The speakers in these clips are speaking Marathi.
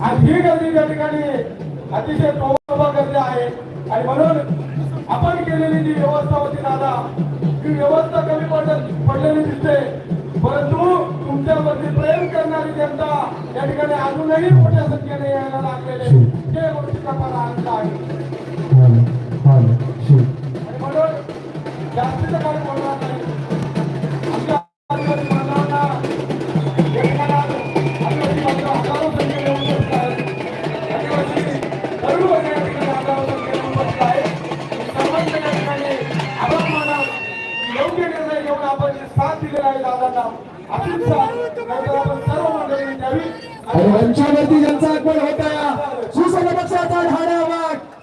आणि ही गर्दी त्या ठिकाणी अतिशय तोबा गर्दी आहे. आणि म्हणून आपण केलेली जी व्यवस्था होती दादा ती व्यवस्था कमी पडत पडलेली दिसते. परंतु तुमच्यावरती प्रेम करणारी जनता या ठिकाणी अजूनही मोठ्या संख्येने यायला लागलेले हे गोष्टीचा मला आनंद आहे. आणि म्हणून जास्तीचं काही बोलणार नाही.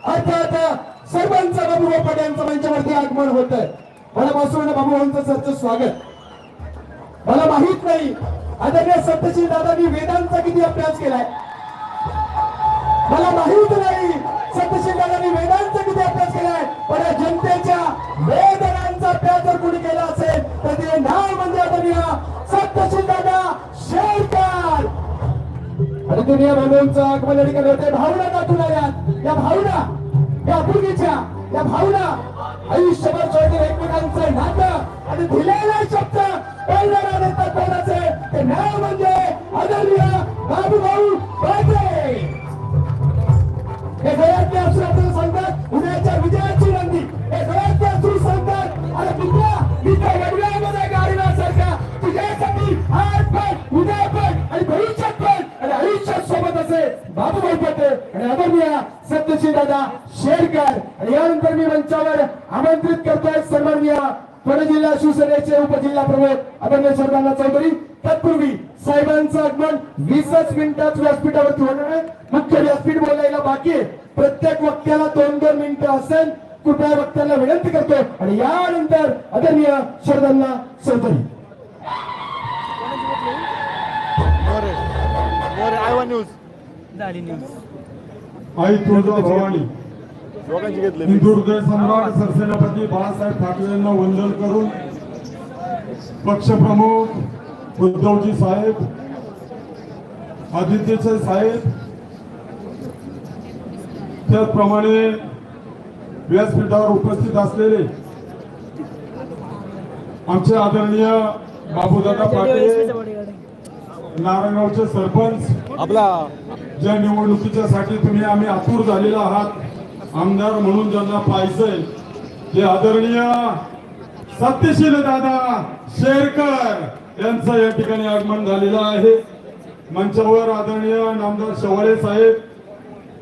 अर्थात सर्वांचं बाबू पाटील यांचं मंचावरती आगमन होत आहे मनापासून बाबूभाऊंचं सरचं स्वागत. मला माहीत नाही आदरणीय सत्यशील दादांनी वेदांचा किती अभ्यास केलाय. मला माहीत नाही सत्यशील दादांनी वेदांचा किती अभ्यास केलाय. पण या जनतेच्या वेदनांचा अभ्यास जर कोणी केला असेल तर ते नाव म्हणजे आदरणीय सत्यशील दादा शेळकर आणि दुनिया बांधवांचं आगमन या ठिकाणी होते भावना गाठून आल्यात. या भावना या आपुलकीच्या या भावना आयुष्यभर सोडतील एकमेकांचं नातं आणि दिलेला शब्द बोलणारा नेता कोणाचे ते नाव म्हणजे आदरणीय बाबूभाऊ बाजे हे गळ्यातले असून आपल्याला सांगतात उद्याच्या विजयाची नंदी. हे गळ्यातले असून सांगतात अरे मित्रा मित्र वडिलांमध्ये गाडीसारखा तुझ्यासाठी आज पण उद्या पण आणि भविष्यात पण आणि आयुष्यात सोबत असे बाबूभाई पाटे आणि आदरणीय सत्यशील दादा शेरकर. आणि यानंतर मी मंचावर आमंत्रित करतोय सन्माननीय पुणे जिल्हा शिवसेनेचे उपजिल्हा प्रमुख आदरणीय शरदांना चौधरी. तत्पूर्वी साहेबांचं आगमन वीसच मिनिटात व्यासपीठावरती होणार आहे. मुख्य व्यासपीठ बोलायला बाकी आहे. प्रत्येक वक्त्याला दोन दोन मिनिटं असेल. कृपया वक्त्याला विनंती करतो. आणि यानंतर आदरणीय शरदांना चौधरी. न्यूज. झाली न्यूज. आई तुळजा भवानी. हिंदुहृदय सम्राट सरसेनापती बाळासाहेब ठाकरे यांना वंदन करून पक्षप्रमुख उद्धवजी साहेब आदित्यचे साहेब त्याचप्रमाणे व्यासपीठावर उपस्थित असलेले आमचे आदरणीय बाबूदादा पाटील नारायणगावचे सरपंच आपला ज्या निवडणुकीच्या साठी तुम्ही आम्ही आतुर झालेला आहात. आमदार म्हणून ज्यांना पाहिजे ते आदरणीय सत्यशील दादा शेरकर यांचं या ठिकाणी आगमन झालेलं आहे. मंचावर आदरणीय नामदार शवाळे साहेब.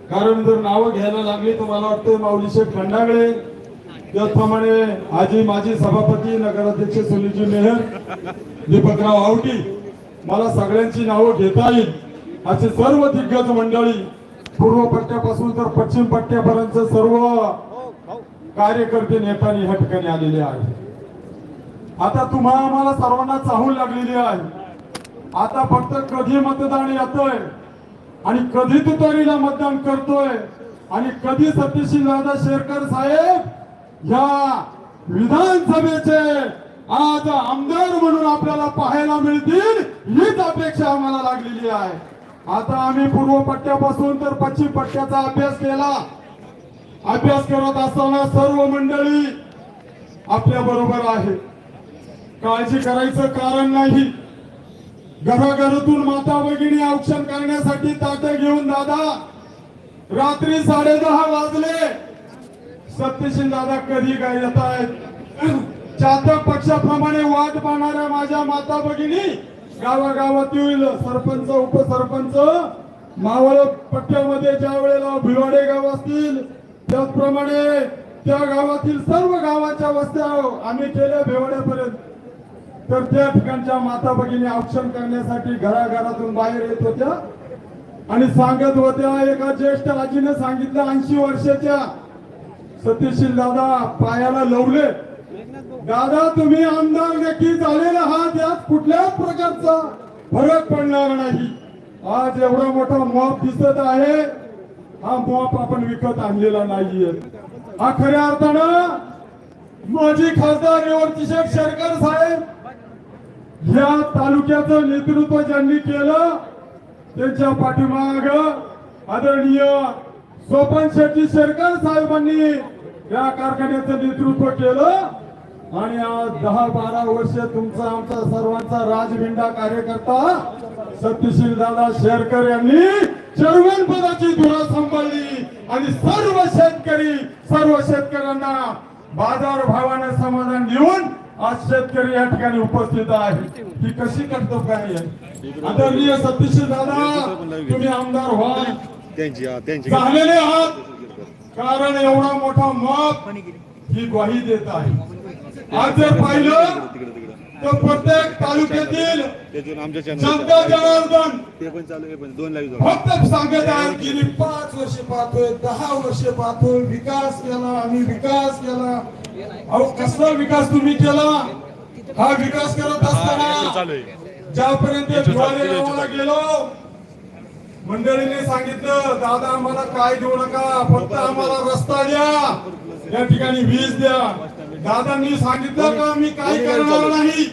कारण जर नावं घ्यायला लागली तर मला वाटतं माऊली शेख खंडागळे त्याचप्रमाणे आजी माजी सभापती नगराध्यक्ष सुनीलजी मेहर दीपकराव आवटी. मला सगळ्यांची नावं घेता येईल. अशी सर्व दिग्गज मंडळी पूर्व पट्ट्यापासून तर पश्चिम पट्ट्यापर्यंत सर्व कार्यकर्ते नेत्यांनी या ठिकाणी आलेले आहेत. आता तुम्हाला आम्हाला सर्वांना चाहूल लागलेली आहे. आता फक्त कधी मतदान येतोय आणि कधी तुतारीला मतदान करतोय आणि कधी सतीशी दादा शेरकर साहेब या विधानसभेचे आज आमदार म्हणून आपल्याला पाहायला मिळतील हीच अपेक्षा आम्हाला लागलेली आहे. आता आम्ही पूर्व पट्ट्यापासून तर पश्चिम पट्ट्याचा अभ्यास केला. अभ्यास करत असताना सर्व मंडळी आपल्या बरोबर आहे. काळजी करायचं कारण नाही. घराघरातून माता भगिनी औक्षण करण्यासाठी ताटं घेऊन दादा रात्री साडे दहा वाजले. सत्यशील दादा कधी काय येत आहेत चातक पक्षाप्रमाणे वाट पाहणाऱ्या माझ्या माता भगिनी गावागावातील सरपंच उपसरपंच मावळ पट्ट्यामध्ये ज्या वेळेला भिवाडे गाव असतील त्याचप्रमाणे त्या गावातील सर्व गावाच्या वस्त्या आम्ही केल्या भिवाड्यापर्यंत. तर त्या ठिकाणच्या माता भगिनी औक्षण करण्यासाठी घराघरातून बाहेर येत होत्या. आणि सांगत होत्या एका ज्येष्ठ आजीने सांगितलं ऐंशी वर्षाच्या सतीशील दादा पायाला लवले. दादा तुम्ही आमदार नक्की झालेला आहात यात कुठल्याच प्रकारचा फरक पडणार नाही. आज एवढा मोठा मॉप दिसत आहे. हा मॉप आपण विकत आणलेला नाहीये. हा खऱ्या अर्थानं माजी खासदार निवडती शेरकर साहेब या तालुक्याचं नेतृत्व ज्यांनी केलं त्यांच्या पाठीमाग आदरणीय सोपन शेट्टी शेरकर साहेबांनी या कारखान्याचं नेतृत्व केलं. आणि आज दहा बारा वर्ष तुमचा आमचा सर्वांचा राजविंडा कार्यकर्ता सत्यशील दादा शेरकर यांनी चेअरमॅन पदाची धुरा सांभाळली आणि सर्व शेतकरी सर्व शेतकऱ्यांना बाजार भावाने समाधान देऊन आज शेतकरी या ठिकाणी उपस्थित आहे ती कशी कर्तव्य आहे? आदरणीय सत्यशील दादा तुम्ही आमदार व्हा झालेले आहात. कारण एवढा मोठा मत ही ग्वाही देत आहे. आज जर पाहिलं तर प्रत्येक तालुक्यातील जनता जनार्दन ते पण चालू आहे पण दोन लाईव्ह फक्त सांगत आहेत की मी पाच वर्ष पाहतोय दहा वर्ष पाहतोय विकास केला आम्ही विकास केला. अहो कसला विकास तुम्ही केला? हा विकास करत असताना आहे. ज्यापर्यंत गावाला गेलो मंडळीने सांगितलं दादा आम्हाला काय देऊ नका फक्त आम्हाला रस्ता द्या. या ठिकाणी वीज द्या. दादांनी सांगितलं का? मी काय करणार नाही.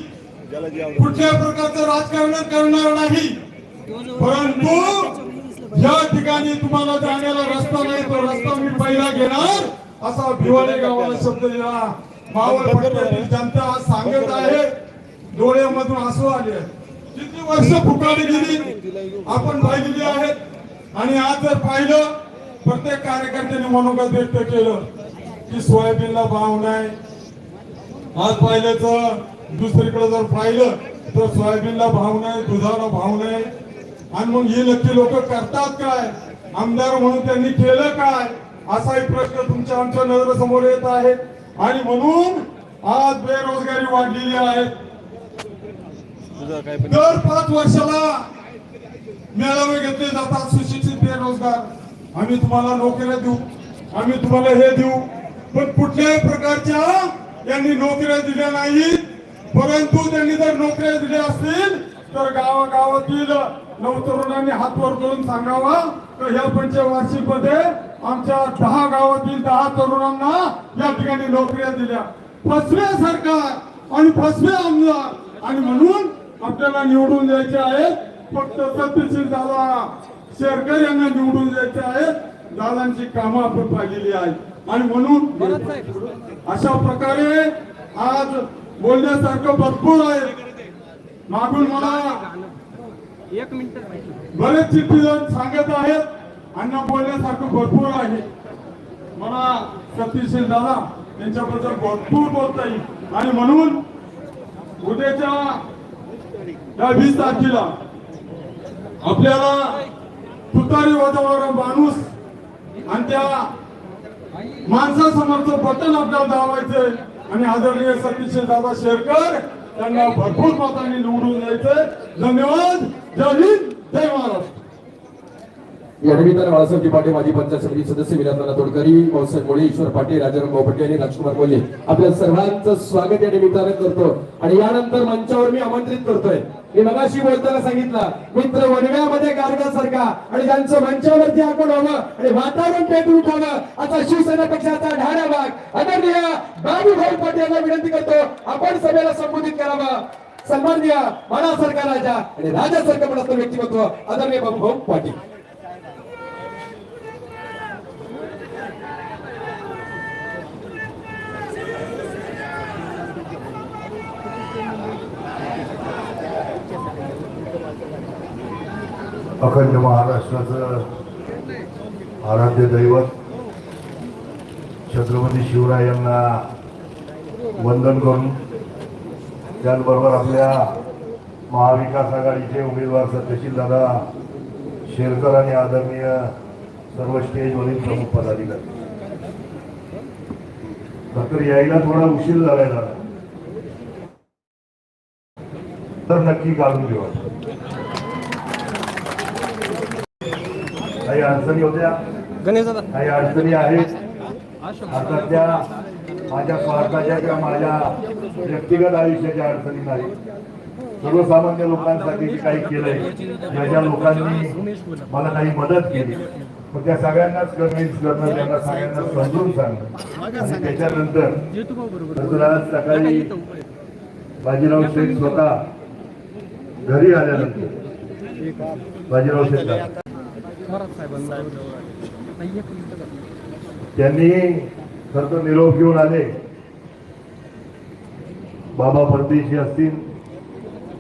कुठल्या प्रकारचं राजकारण करणार नाही. परंतु या ठिकाणी तुम्हाला जाण्याला रस्ता नाही तो रस्ता मी पहिला घेणार असा भिवाले गावाला शब्द दिला मावळ पट्ट्यातील जनता आज सांगत आहे. डोळ्यामधून आसू आले किती वर्ष फुकाडी गेली? आपण पाहिलेली आहेत. आणि आज जर पाहिलं प्रत्येक कार्यकर्त्याने मनोगत व्यक्त केलं की सोयाबीनला भाव नाही आज पाहिलं तर दुसरीकडे जर पाहिलं तर सोयाबीनला भाव नाही दुधाला भाव नाही. आणि मग ही नक्की लोक करतात काय? आमदार म्हणून त्यांनी केलं काय? असाही प्रश्न तुमच्या आमच्या नजरेसमोर येत आहे. आणि म्हणून आज बेरोजगारी वाढलेली आहे. दर पाच वर्षाला मेळावे घेतले जातात सुशिक्षित बेरोजगार. आम्ही तुम्हाला नोकऱ्या देऊ. आम्ही तुम्हाला हे देऊ. पण कुठल्याही प्रकारच्या यांनी नोकऱ्या दिल्या नाहीत. परंतु त्यांनी जर नोकऱ्या दिल्या असतील तर गावागावातील नवतरुणांनी हात वर करून सांगावा. तर ह्या पंचवार्षिकमध्ये आमच्या दहा गावातील दहा तरुणांना या ठिकाणी नोकऱ्या दिल्या. फसवे सरकार आणि फसवे आमदार. आणि म्हणून आपल्याला निवडून द्यायचे आहेत. फक्त सत्यशील दादा शेरकर यांना निवडून द्यायचे आहेत. दादांची कामं आपण पाहिलेली आहेत. आणि म्हणून अशा प्रकारे आज बोलण्यासारखं भरपूर आहे. मागून मला एक मिनिट बरेच चिठ्ठीजण सांगत आहेत अण्णा बोलण्यासारखं भरपूर आहे. मला सतीशील दादा त्यांच्याबद्दल भरपूर बोलता येईल आणि म्हणून उद्याच्या या वीस तारखेला आपल्याला तुतारी वाजवणारा माणूस आणि त्या माणसासमोरचं बटन आपल्याला दाबायचंय. आणि आदरणीय सतीश दादा शेरकर त्यांना भरपूर मतांनी निवडून द्यायचंय. धन्यवाद. जय हिंद. जय महाराष्ट्र. या निमित्तानं बाळासाहेबजी पाटील माजी पंचायत समिती सदस्य विरांजना तोडकरी पावसाहेब मोळे ईश्वर पाटील राजाराम गोपटे आणि राजकुमार कोल्हे आपल्या सर्वांचं स्वागत या निमित्तानं करतो. आणि यानंतर मंचावर मी आमंत्रित करतोय. मी मगाशी बोलताना सांगितलं मित्र वनव्यामध्ये गारगासारखा आणि ज्यांचं मंचावरती आपण व्हावं आणि वातावरण पेटून उठावं आता शिवसेना पक्षाचा ढाळा भाग. आदरणीय बाबू भाऊ पाटील यांना विनंती करतो आपण सभेला संबोधित करावं. सन्माननीय मनासारखा राजा आणि राजासारखं पण असतं व्यक्तिमत्व आदरणीय बाबूभाऊ पाटील. अखंड महाराष्ट्राचं आराध्य दैवत छत्रपती शिवराय यांना वंदन करून त्याचबरोबर आपल्या महाविकास आघाडीचे उमेदवार सत्यशील दादा शेरकर आणि आदरणीय सर्व स्टेजवरील प्रमुख पदाधिकारी. तर यायला थोडा उशीर झालाय दादा. तर नक्की काढून घेऊ काही अडचणी होत्या? काही अडचणी आहेत? आता त्या माझ्या स्वार्थाच्या किंवा माझ्या व्यक्तिगत आयुष्याच्या अडचणी नाही. सर्वसामान्य लोकांसाठी जे काही केलंय. ज्या ज्या लोकांनी मला काही मदत केली मग त्या सगळ्यांनाच कन्व्हिन्स करणं त्यांना सगळ्यांना समजून सांगणं. आणि त्याच्यानंतर नंतर आज सकाळी बाजीराव शेख स्वतः घरी आल्यानंतर बाजीराव शेट्टी थोरात साहेबांना त्यांनी खर तर निरोप घेऊन आले. बाबा परदेशी असतील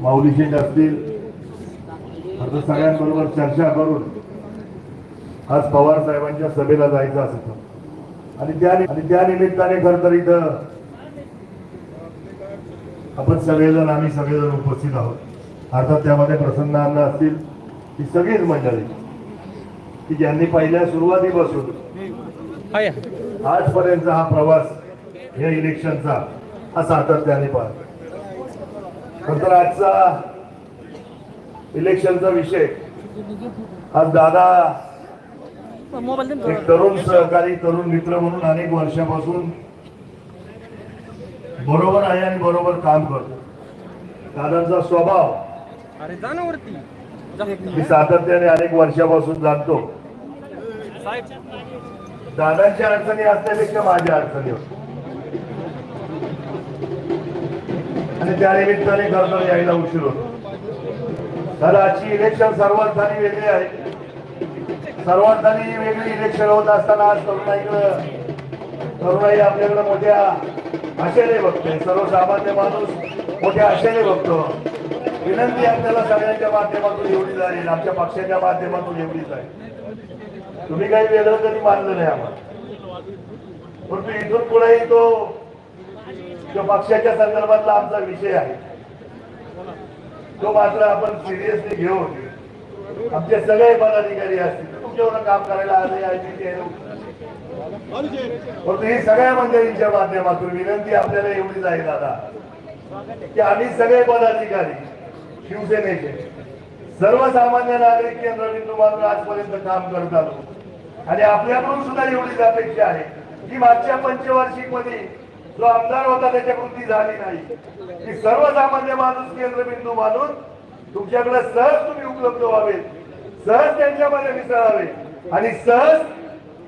माऊलीशेठ असतील खरं तर सगळ्यांबरोबर चर्चा करून आज पवार साहेबांच्या सभेला जायचं असं होतं. आणि त्या आणि त्या निमित्ताने खर तर इथं आपण सगळेजण आम्ही सगळेजण उपस्थित आहोत. अर्थात त्यामध्ये प्रसन्न असतील ही सगळीच मंडळी. की ज्यांनी पहिल्या सुरुवातीपासून हाय आजपर्यंतचा हा प्रवास या इलेक्शनचा हा सातत्याने पाहतो. नंतर आजचा इलेक्शनचा विषय आज दादा एक तरुण सहकारी तरुण मित्र म्हणून अनेक वर्षापासून बरोबर आहे आणि बरोबर काम करतो. दादांचा स्वभाव. मी सातत्याने अनेक वर्षापासून जाणतो. दादांच्या अडचणी असण्यापेक्षा माझ्या अडचणी होत्या. आणि त्या निमित्ताने गव्हर्नर यायला उशीर होतो. तर आजची इलेक्शन सर्वात वेगळी आहे. सर्वात वेगळी इलेक्शन होत असताना आज तरुणाईकडं तरुणाई आपल्याकडे मोठ्या आशेने बघते सर्वसामान्य माणूस मोठ्या आशेने बघतो. विनंती आपल्याला सगळ्यांच्या माध्यमातून एवढीच आहे आमच्या पक्षाच्या माध्यमातून एवढीच आहे. तुम्ही काही वेगळं कधी मानलं नाही आम्हाला. परंतु इथून पुढेही तो पक्षाच्या संदर्भातला आमचा विषय आहे तो मात्र आपण सिरियसली घेऊन आमचे सगळे पदाधिकारी असतील तुमच्यावर काम करायला आले आहे. परंतु ही सगळ्या मंडळींच्या माध्यमातून विनंती आपल्याला एवढीच आहे दादा की आम्ही सगळे पदाधिकारी शिवसेनेचे सर्वसामान्य नागरिक केंद्रबिंदू मात्र आजपर्यंत काम करत आलो. आणि आपल्याकडून सुद्धा एवढीच अपेक्षा आहे की मागच्या पंचवार्षिकमध्ये जो आमदार होता त्याच्या ती झाली नाही. की सर्वसामान्य माणूस केंद्रबिंदू मानून तुमच्याकडे सहज तुम्ही उपलब्ध व्हावे सहज त्यांच्यामध्ये मिसळावे. आणि सहज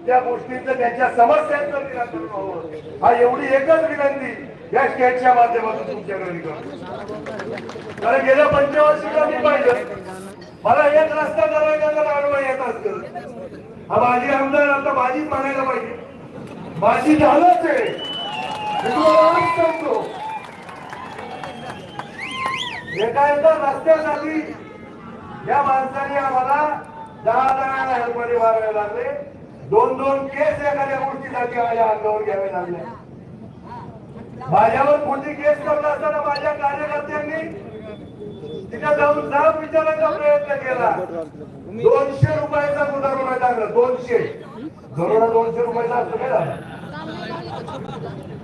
त्या गोष्टींचं त्यांच्या समस्यांचं निराकरण व्हावं. हा एवढी एकच विनंती या स्टेटच्या माध्यमातून तुमच्याकडे करतो. कारण गेल्या पंचवर्षीला मी पाहिलं मला एक रस्ता दरवाजाला अडवण येत असत हा माझी आमदार आता माझीच म्हणायला पाहिजे. माझी झालंच आहे. मी सांगतो एका एका रस्त्यासाठी या माणसाने आम्हाला दहा जणांना हेल्पमध्ये मारावे लागले. दोन दोन केस एखाद्या गोष्टीसाठी माझ्या अंगावर घ्यावे लागले. माझ्यावर कोणती केस करत असताना माझ्या कार्यकर्त्यांनी जाऊन नाव विचारायचा प्रयत्न केला. दोनशे रुपयाचा दरोडा टाकला दोनशे. दरोडा दोनशे रुपयाचा असतो काय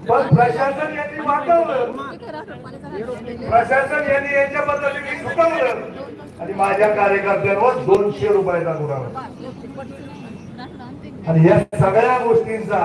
पण प्रशासन यांनी वाटवलं प्रशासन यांनी यांच्या पद्धतीने चुकवलं. आणि माझ्या कार्यकर्त्यांवर दोनशे रुपयाचा गुन्हा आणि या सगळ्या गोष्टींचा